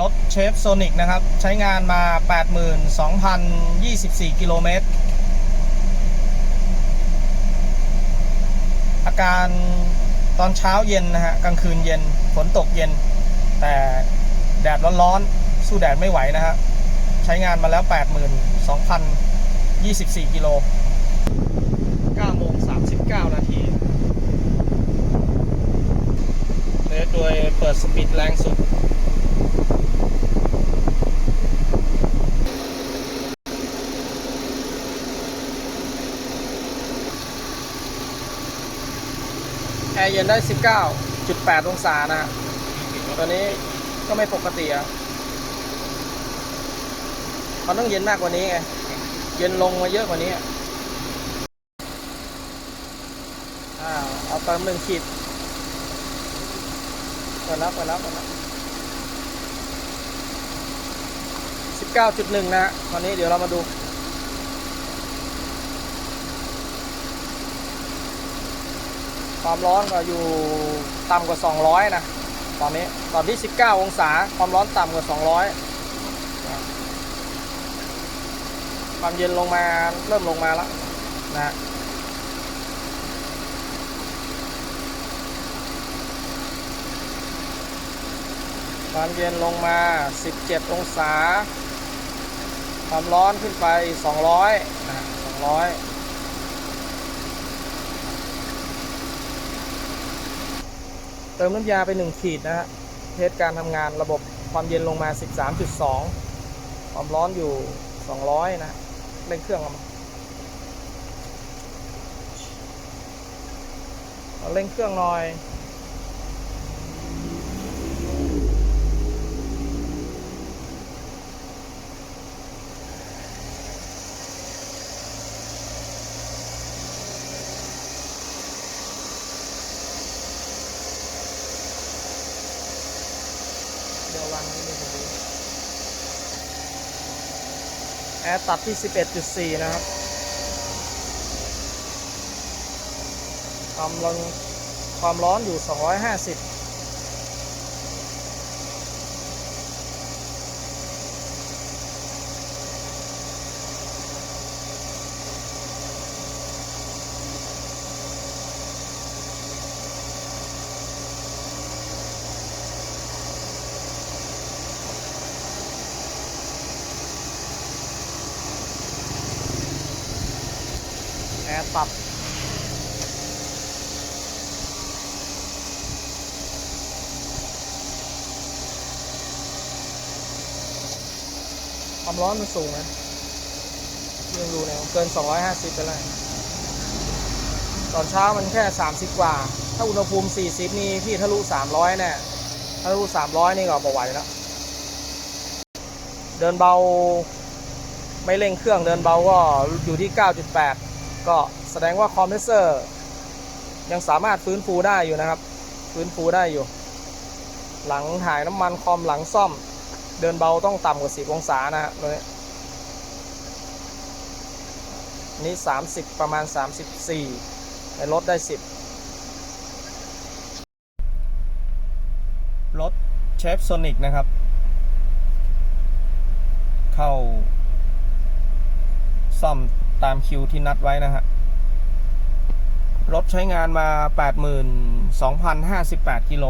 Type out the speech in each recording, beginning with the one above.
รถเชฟโซนิกนะครับ ใช้งานมา 82,024 กิโลเมตร อาการตอนเช้าเย็นนะฮะ กลางคืนเย็น ฝนตกเย็น แต่แดดร้อนๆ สู้แดดไม่ไหวนะฮะ ใช้งานมาแล้ว 82,024 กิโล9โมง39 นาทีเนื้อโดยเปิดสปีดแรงสุด เย็นได้ 19.8 องศานะตัวนี้ก็ไม่ปกติอะมันต้องเย็นมากกว่านี้ไง เย็นลงมาเยอะกว่านี้อ่าเอาเติมหนึ่งขีดเปิดแล้วเปิดแล้วเปิดแล้วสิบเก้าจุดหนึ่งนะตอนนี้เดี๋ยวเรามาดู ความร้อนก็อยู่ต่ำกว่า 200 นะ ตอนนี้ตอนที่ 19 องศา ความร้อนต่ำกว่า 200 ความเย็นลงมาเริ่มลงมาแล้วนะความเย็นลงมา 17 องศา ความร้อนขึ้นไป 200นะ200 เติมน้ำยาไป 1 ขีดนะฮะเทสการทำงานระบบความเย็นลงมา 13.2 ความร้อนอยู่ 200 นะเร่งเครื่องเอามาเอาเร่งเครื่องหน่อย เดี๋ยววางที่นี่ผมดูแอร์ตัดที่ 11.4 นะครับความร้อนความร้อนอยู่ 250 ความร้อนมันสูงนะยังดูเนี่ยมันเกิน 250ไปแล้วตอนเช้ามันแค่ 30 กว่า ถ้าอุณหภูมิ 40 นี่พี่ทะลุ 300เนี่ยทะลุ 300 นี่ก็บ่ไหวแล้ว เดินเบาไม่เร่งเครื่องเดินเบาก็อยู่ที่ 9.8 ก็แสดงว่าคอมเพรสเซอร์ ยังสามารถฟื้นฟูได้อยู่นะครับ ฟื้นฟูได้อยู่ หลังถ่ายน้ำมันคอมหลังซ่อม เดินเบาต้องต่ำกว่า 10 องศานะฮะตัวนี้นี้ 30 ประมาณ 34 ในรถได้ 10 รถเชฟโซนิกนะครับ เข้า ซ่อมตามคิวที่นัดไว้นะฮะ รถใช้งานมา 82,058 กิโล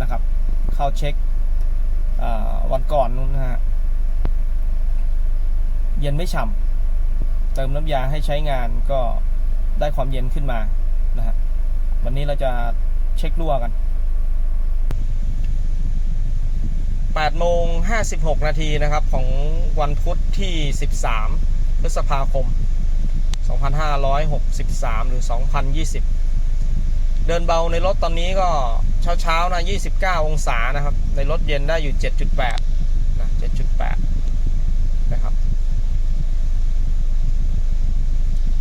นะครับ เข้าเช็ค วันก่อนนู้นนะฮะ เย็นไม่ฉ่ำเติมน้ำยาให้ใช้งานก็ได้ความเย็นขึ้นมานะฮะ วันนี้เราจะเช็ครั่วกัน8โมง56 นาทีนะครับ ของวันพุธที่ 13 พฤษภาคม 2563 หรือ 2020 เดินเบาในรถตอนนี้ก็ เช้าเช้าๆนะ29 องศานะครับ ในรถเย็นได้อยู่ 7.8นะ7.8 นะครับ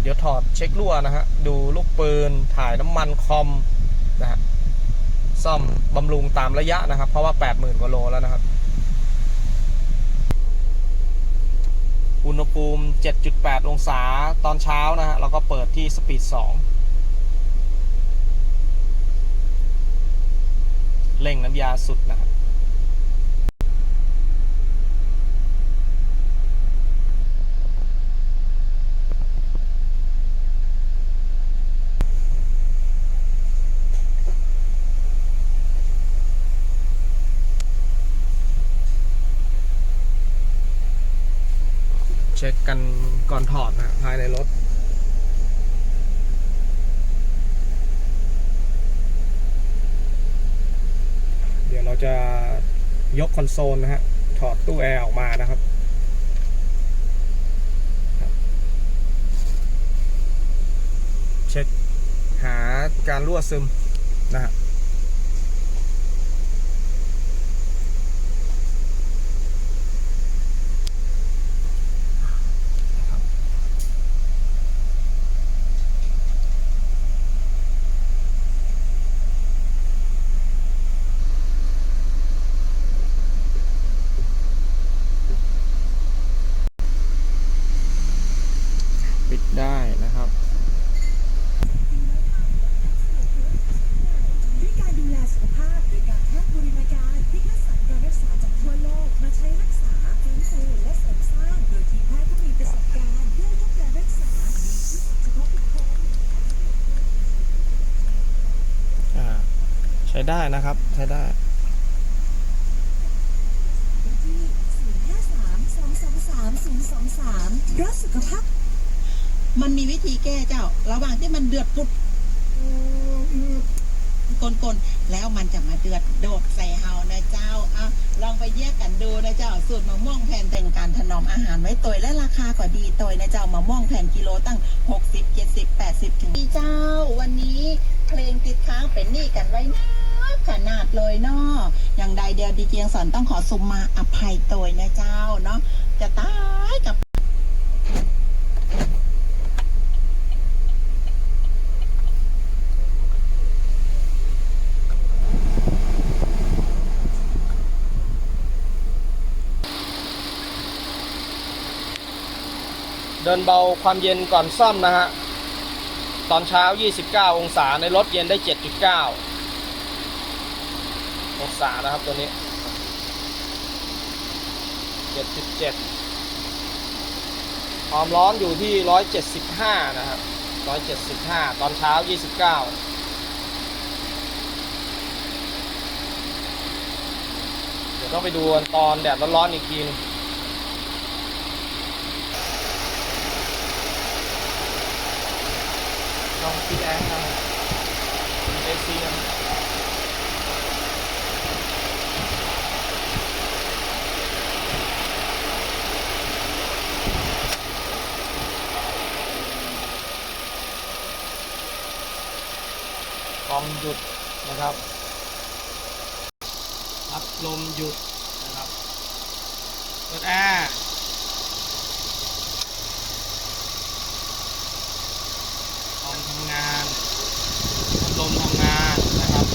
เดี๋ยวถอดเช็ครั่วนะฮะ ดูลูกปืน ถ่ายน้ำมันคอมนะฮะ ซ่อมบำรุงตามระยะนะครับ เพราะว่า 80,000กว่าโลแล้วนะครับ อุณหภูมิ 7.8 องศาตอนเช้านะฮะ เราก็เปิดที่สปีด 2 เร่งน้ำยาสุดนะครับเช็คกันก่อนถอดนะภายในรถ จะยกคอนโซลนะฮะ ถอดตู้แอร์ออกมานะครับ เช็คหาการรั่วซึมนะฮะ ปิดได้นะครับ ด้วยการดูแลสุขภาพโดยการแพทย์บริการที่คัดสรรการรักษาจากทั่วโลกมาใช้รักษาฟื้นฟูและเสริมสร้าง โดยทีมแพทย์ที่มีประสบการณ์เพื่อให้ทุกการรักษามีที่เฉพาะบุคคล อ่า ใช้ ได้นะครับ ใช้ได้ที่053-223-023รักสุขภาพมันมีวิธีแก้เจ้า ระหว่างที่มันเดือดปุดกลนๆแล้วมันจะมาเดือดโดดใส่เฮานะเจ้าอะลองไปแยกกันดูนะเจ้า สูตรมะม่วงแผ่นแต่งการถนอมอาหารไว้ตัวและราคาก็ดีตัวนะเจ้ามะม่วงแผ่นกิโลตั้ง 60 70 80 ถึงพี่เจ้า วันนี้เพลงติดค้างเป็นหนี้กันไว้นะ ขนาดเลยเนาะอย่างใดเดียวดีเจียงสอนต้องขอสุมมาอภัยตัวนะเจ้าเนาะจะตายกับเดินเบาความเย็นก่อนซ่อมนะฮะ ตอนเช้า 29 องศาในรถเย็นได้ 7.9 องศานะครับตัวนี้7.7ความร้อนอยู่ที่175นะครับ175ตอนเช้า29เดี๋ยวต้องไปดูตอนแดดร้อนๆอีกทีนึงลองปิดแอร์ครับเอซีนะ คอมหยุดนะครับพัดลมหยุดนะครับเปิดแอร์ คอมทำงานพัดลมทำงานนะครับ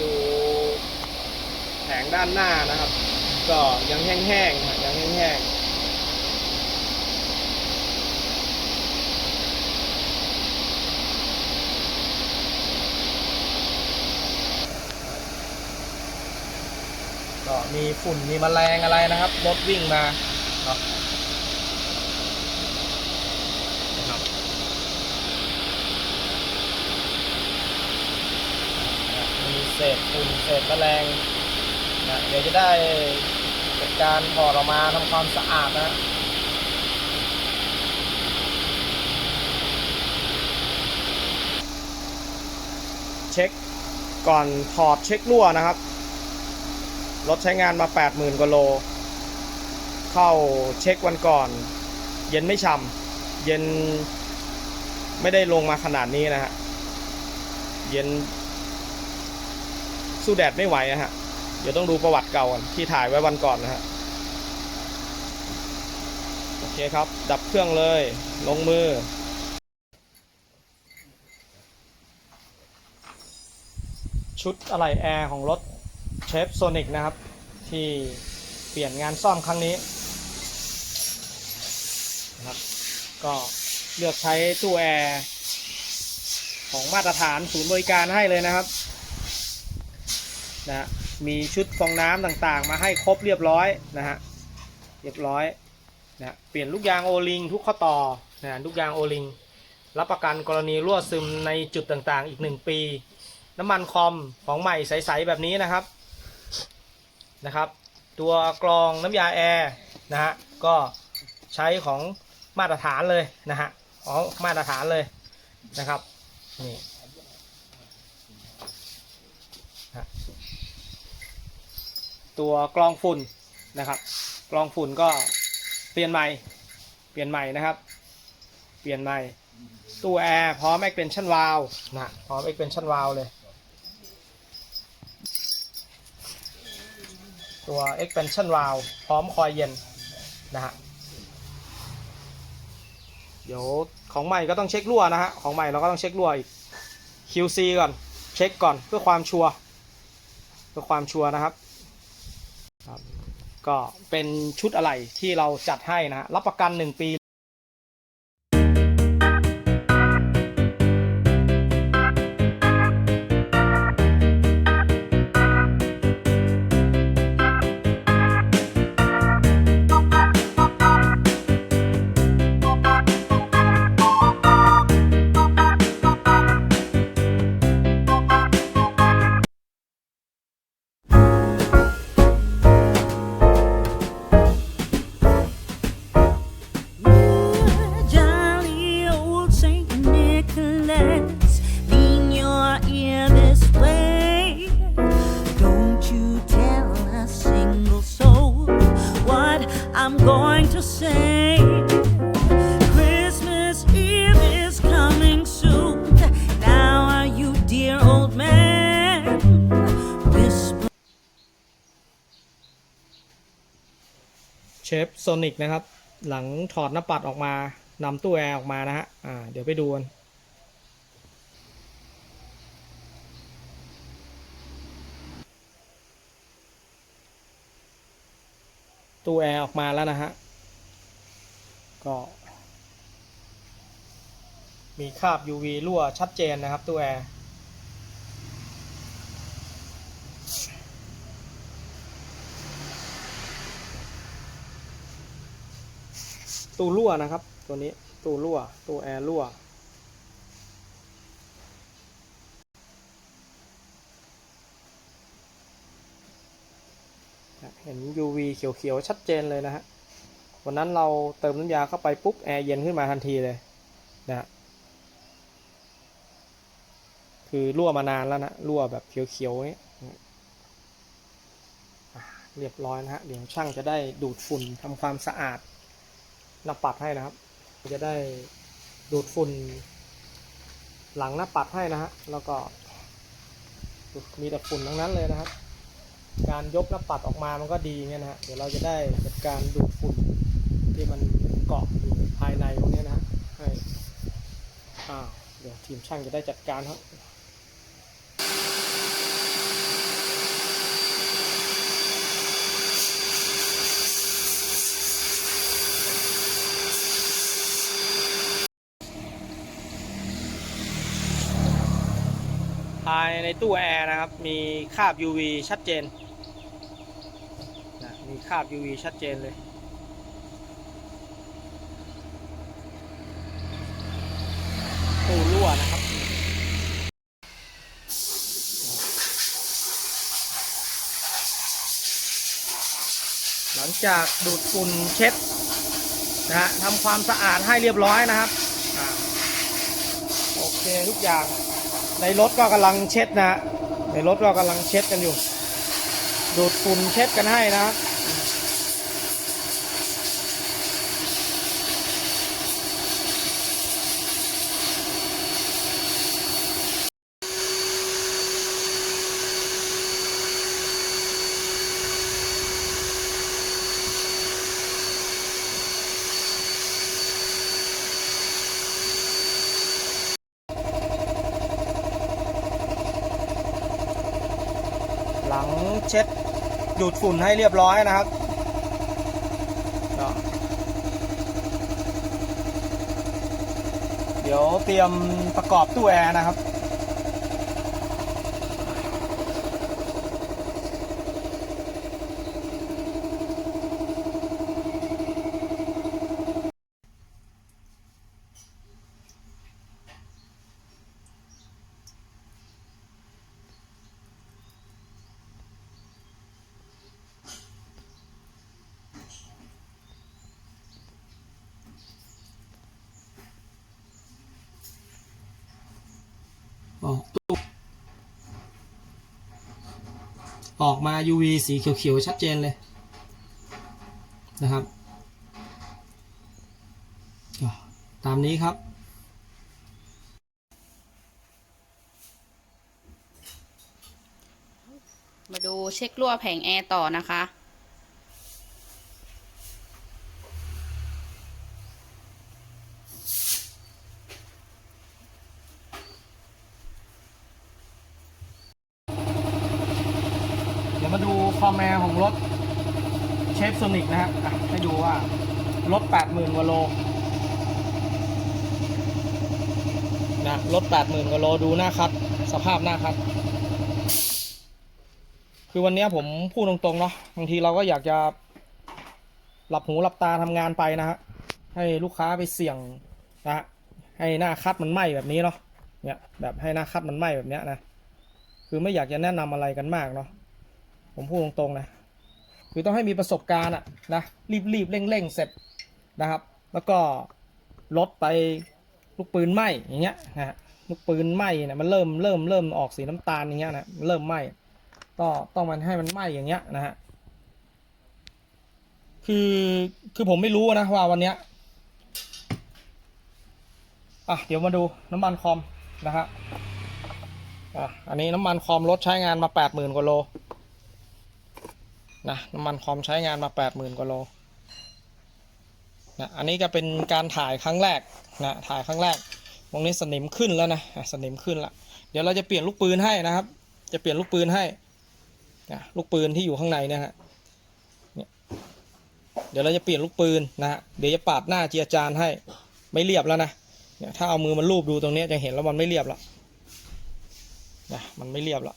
ดูแผงด้านหน้านะครับ ก็ยังแห้งๆนะยัง แห้งก็มีฝุ่นมีแมลงอะไรนะครับรถวิ่งมาเนาะมีเศษฝุ่นเศษแมลงนะเดี๋ยวจะได้ จัดการถอดออกมาทำความสะอาดนะเช็คก่อนถอดเช็ครั่วนะครับ รถใช้งานมา 80,000กว่าโล เข้าเช็ควันก่อน เย็นไม่ฉ่ำเย็นไม่ได้ลงมาขนาดนี้นะฮะ เย็นสู้แดดไม่ไหวนะฮะ เดี๋ยวต้องดูประวัติเก่าก่อนที่ถ่ายไว้วันก่อนนะฮะโอเคครับ ดับเครื่องเลย ลงมือ ชุดอะไหล่แอร์ของรถเชฟโซนิกนะครับ ที่เปลี่ยนงานซ่อมครั้งนี้นะครับก็เลือกใช้ตู้แอร์ของมาตรฐานศูนย์บริการให้เลยนะครับนะฮะ มีชุดฟองน้ำต่างๆ มาให้ครบเรียบร้อยนะฮะเรียบร้อยนะเปลี่ยนลูกยางโอลิงทุกข้อต่อนะลูกยางโอลิงรับประกันกรณีรั่วซึมในจุดต่างๆ อีก 1 ปี น้ำมันคอมของใหม่ใสๆแบบนี้นะครับนะครับ ตัวกรองน้ำยาแอร์นะฮะก็ใช้ของมาตรฐานเลยนะฮะขอมาตรฐานเลยนะครับนี่ฮะ ตัวกรองฝุ่นนะครับ กรองฝุ่นก็เปลี่ยนใหม่ เปลี่ยนใหม่นะครับ เปลี่ยนใหม่ ตู้แอร์พร้อม extension valve นะพร้อม extension valve เลย ตัว expansion valve พร้อมคอยเย็นนะฮะเดี๋ยวของใหม่ก็ต้องเช็ครั่วนะฮะ ของใหม่เราก็ต้องเช็ครั่วอีก QC ก่อน เช็คก่อนเพื่อความชัวร์ เพื่อความชัวร์นะครับ ก็เป็นชุดอะไรที่เราจัดให้นะฮะรับประกัน 1 ปี โซนิกนะครับ หลังถอดหน้าปัดออกมานำตู้แอร์ออกมานะฮะอ่าเดี๋ยวไปดูกันตู้แอร์ออกมาแล้วนะฮะ ก็ มีคราบ UV รั่วชัดเจนนะครับตู้แอร์ ตู้รั่วนะครับ ตัวนี้ตู้รั่วตู้แอร์รั่วเห็น UV เขียวๆชัดเจนเลยนะฮะวันนั้นเราเติมน้ำยาเข้าไปปุ๊บแอร์เย็นขึ้นมาทันทีเลยนะฮะคือรั่วมานานแล้วนะรั่วแบบเขียวๆนี้เรียบร้อยนะฮะเดี๋ยวช่างจะได้ดูดฝุ่นทำความสะอาด หน้าปัดให้นะครับ จะได้ดูดฝุ่นหลังหน้าปัดให้นะฮะแล้วก็มีแต่ฝุ่นทั้งนั้นเลยนะครับ การยกหน้าปัดออกมามันก็ดีเงี้ยนะฮะเดี๋ยวเราจะได้จัดการดูดฝุ่นที่มันเกาะอยู่ภายในตรงนี้นะฮะให้อ้าวเดี๋ยวทีมช่างจะได้จัดการครับายในตู้แอร์นะครับ มีคราบ UV ชัดเจนนะมีคราบ UV ชัดเจนเลย ตู้รั่วนะครับหลังจากดูดฝุ่นเช็ดนะฮะทำความสะอาดให้เรียบร้อยนะครับ โอเคทุกอย่าง ในรถก็กำลังเช็ดนะในรถก็กำลังเช็ดกันอยู่ ดูดฝุ่นเช็ดกันให้นะครับ หลัง เช็ดดูดฝุ่นให้เรียบร้อยนะครับเดี๋ยวเตรียมประกอบตู้แอร์นะครับ ออกตู้ออกมา UV สีเขียวๆ ชัดเจนเลยนะครับ ตามนี้ครับ มาดูเช็ครั่วแผงแอร์ต่อนะคะ ยวมาดูคอมแมร์ของรถเชฟโซนิกนะฮะให้ดูว่ารถ 80,000กว่าโลนะรถ 80,000กว่าโลดูหน้าคัด สภาพหน้าคัด คือวันนี้ผมพูดตรงๆเนาะบางทีเราก็อยากจะ หลับหูหลับตาทำงานไปนะฮะ ให้ลูกค้าไปเสี่ยงนะฮะให้หน้าคัดมันไหม้แบบนี้เนาะเนี่ยแบบให้หน้าคัดมันไหม้แบบเนี้ยนะ คือไม่อยากจะแนะนำอะไรกันมากเนาะ ผมพูดตรงๆนะคือต้องให้มีประสบการณ์อะนะรีบรีบเร่งๆเสร็จนะครับ แล้วก็ลดไปลูกปืนไหมอย่างเงี้ยนะฮะลูกปืนไหมเนี่ยมันเริ่มเริ่มเริ่มออกสีน้ำตาลอย่างเงี้ยนะมันเริ่มไหมก็ต้องมันให้มันไหมอย่างเงี้ยนะฮะคือคือผมไม่รู้นะว่าวันเนี้ยอะเดี๋ยวมาดูน้ำมันคอมนะฮะอะอันนี้น้ำมันคอมรถใช้งานมาแปดหมื่นกว่าโล นะน้ำมันคอมใช้งานมาแปดหมื่นกว่าโลนะอันนี้ก็เป็นการถ่ายครั้งแรกนะถ่ายครั้งแรกตรงนี้สนิมขึ้นแล้วนะสนิมขึ้นละเดี๋ยวเราจะเปลี่ยนลูกปืนให้นะครับ จะเปลี่ยนลูกปืนให้นะลูกปืนที่อยู่ข้างในเนะฮะเนี่ยเดี๋ยวเราจะเปลี่ยนลูกปืนนะฮะเดี๋ยวจะปาดหน้าเจียจานให้ไม่เรียบแล้วนะเนี่ยถ้าเอามือมันลูบดูตรงนี้จะเห็นแล้วมันไม่เรียบแล้วนะมันไม่เรียบแล้ว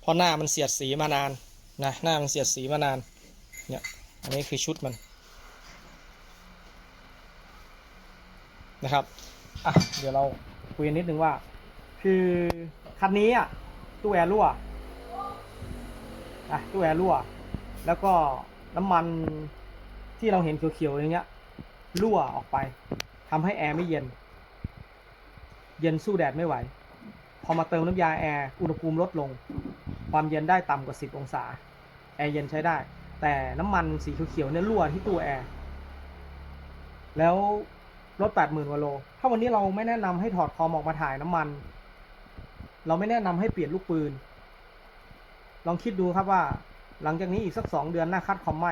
เพราะหน้ามันเสียดสีมานาน นะหน้ามันเสียดสีมานาน เนี่ย อันนี้คือชุดมัน นะครับ อะ เดี๋ยวเราคุยนนิดนึงว่า คือคันนี้อะตู้แอร์รั่วอะตู้แอร์รั่ว แล้วก็น้ำมันที่เราเห็นเขียวๆอย่างเงี้ยรั่วออกไปทำให้แอร์ไม่เย็น เย็นสู้แดดไม่ไหว พอมาเติมน้ำยาแอร์อุณหภูมิลดลง ความเย็นได้ต่ำกว่า 10 องศา แอร์เย็นใช้ได้ แต่น้ำมันสีเขียวๆเนี่ยรั่วที่ตู้แอร์ แล้วรถ 80,000กว่าโล ถ้าวันนี้เราไม่แนะนำให้ถอดคอมออกมาถ่ายน้ำมัน เราไม่แนะนำให้เปลี่ยนลูกปืน ลองคิดดูครับว่า หลังจากนี้อีกสักสองเดือนหน้าคัดคอมไหม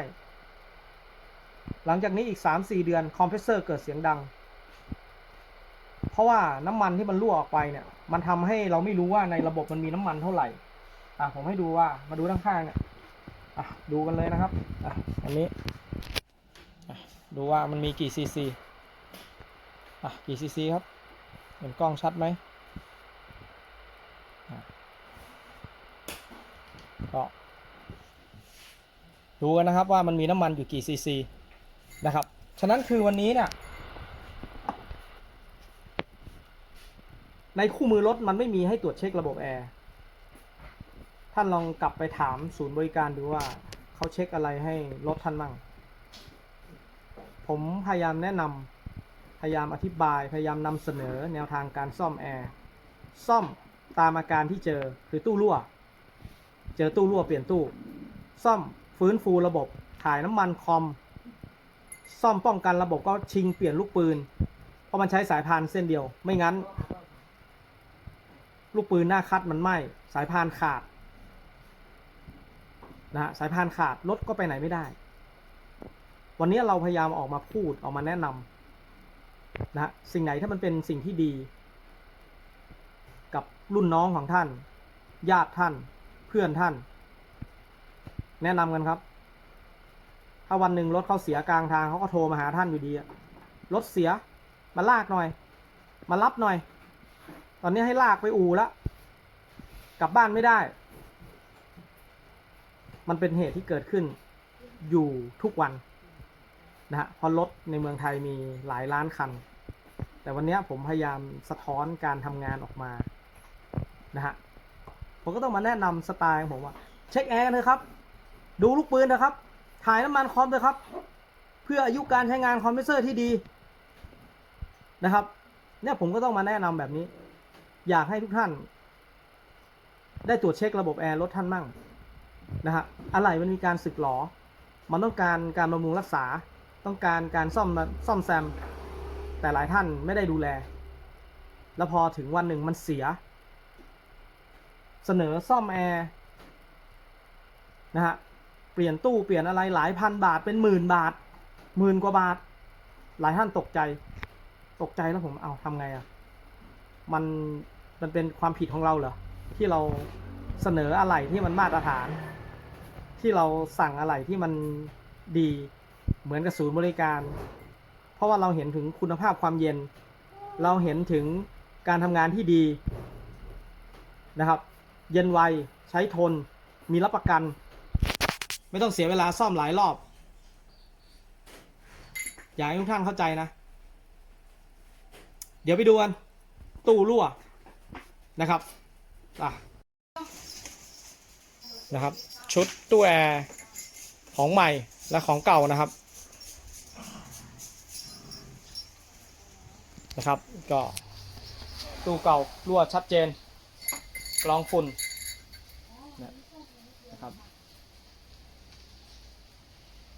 หลังจากนี้อีกสามสี่เดือนคอมเพรสเซอร์เกิดเสียงดังเพราะว่าน้ำมันที่มันรั่วออกไปเนี่ย มันทำให้เราไม่รู้ว่าในระบบมันมีน้ำมันเท่าไหร่ อะผมให้ดูว่ามาดูด้านข้างเนี่ยอะดูกันเลยนะครับอะอันนี้อะดูว่ามันมีกี่ซีซีอะกี่ซีซีครับเห็นกล้องชัดไหมอะก็ดูกันนะครับว่ามันมีน้ำมันอยู่กี่ซีซีนะครับ ฉะนั้นคือวันนี้เนี่ยในคู่มือรถมันไม่มีให้ตรวจเช็คระบบแอร์ ท่านลองกลับไปถามศูนย์บริการดูว่าเขาเช็คอะไรให้รถท่านมั่ง ผมพยายามแนะนำพยายามอธิบาย พยายามนำเสนอแนวทางการซ่อมแอร์ซ่อมตามอาการที่เจอคือตู้รั่ว เจอตู้รั่วเปลี่ยนตู้ ซ่อมฟื้นฟูระบบถ่ายน้ำมันคอม ซ่อมป้องกันระบบก็ชิงเปลี่ยนลูกปืน เพราะมันใช้สายพานเส้นเดียว ไม่งั้น ลูกปืนหน้าคัดมันไหม้สายพานขาด นะฮะสายพานขาดรถก็ไปไหนไม่ได้ วันนี้เราพยายามออกมาพูดออกมาแนะนำนะฮะสิ่งไหนถ้ามันเป็นสิ่งที่ดี กับรุ่นน้องของท่าน ญาติท่าน เพื่อนท่าน แนะนำกันครับ ถ้าวันหนึ่งรถเขาเสียกลางทางเขาก็โทรมาหาท่านอยู่ดีอะรถเสียมาลากหน่อย มารับหน่อย ตอนนี้ให้ลากไปอู่แล้วกลับบ้านไม่ได้ มันเป็นเหตุที่เกิดขึ้นอยู่ทุกวันนะฮะเพราะรถในเมืองไทยมีหลายล้านคัน แต่วันนี้ผมพยายามสะท้อนการทำงานออกมานะฮะผมก็ต้องมาแนะนำสไตล์ของผมว่าเช็คแอร์กันเถอะครับ ดูลูกปืนนะครับ ถ่ายน้ำมันคอมเถอะครับ เพื่ออายุการใช้งานคอมเพรสเซอร์ที่ดีนะครับเนี่ยผมก็ต้องมาแนะนำแบบนี้ อยากให้ทุกท่าน ได้ตรวจเช็คระบบแอร์รถท่านมั่ง นะฮะอะไรมันมีการสึกหรอ มันต้องการการบำรุงรักษา ต้องการการซ่อมซ่อมแซม แต่หลายท่านไม่ได้ดูแล แล้วพอถึงวันหนึ่งมันเสีย เสนอซ่อมแอร์นะฮะ เปลี่ยนตู้เปลี่ยนอะไรหลายพันบาทเป็นหมื่นบาทหมื่นกว่าบาท หลายท่านตกใจ ตกใจแล้วผมเอาทำไงอะ่ะ มันมันเป็นความผิดของเราเหรอที่เราเสนออะไรที่มันมาตรฐาน ที่เราสั่งอะไรที่มันดีเหมือนกับศูนย์บริการ เพราะว่าเราเห็นถึงคุณภาพความเย็น เราเห็นถึงการทำงานที่ดีนะครับ เย็นไวใช้ทน มีรับประกัน ไม่ต้องเสียเวลาซ่อมหลายรอบ อยากให้ทุกท่านเข้าใจนะ เดี๋ยวไปดูกัน ตู้รั่วนะครับอะนะครับ ชุดตู้แอร์ของใหม่และของเก่านะครับนะครับ ก็ตู้เก่ารั่วชัดเจนกรองฝุ่นนะครับ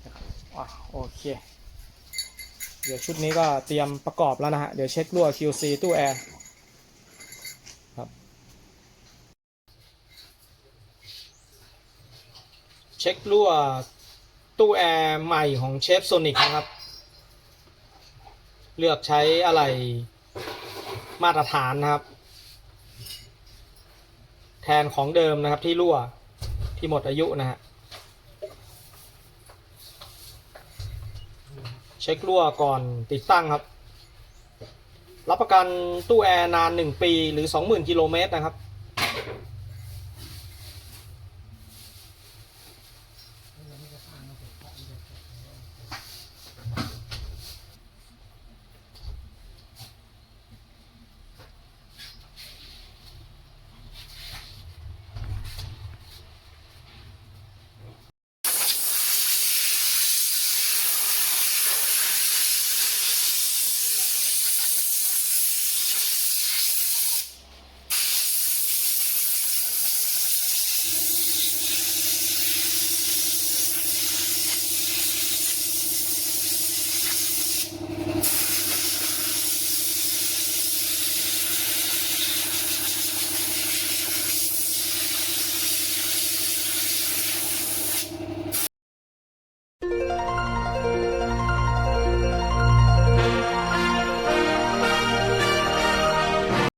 นะครับอะโอเค เดี๋ยวชุดนี้ก็เตรียมประกอบแล้วนะฮะ เดี๋ยวเช็ครั่ว QC ตู้แอร์ครับ เช็ครั่วตู้แอร์ใหม่ของเชฟโซนิกนะครับ เลือกใช้อะไรมาตรฐานนะครับ แทนของเดิมนะครับที่รั่วที่หมดอายุนะฮะเช็ครั่วก่อนติดตั้งครับ รับประกันตู้แอร์นาน 1 ปีหรือ 20,000กิโลเมตรนะครับ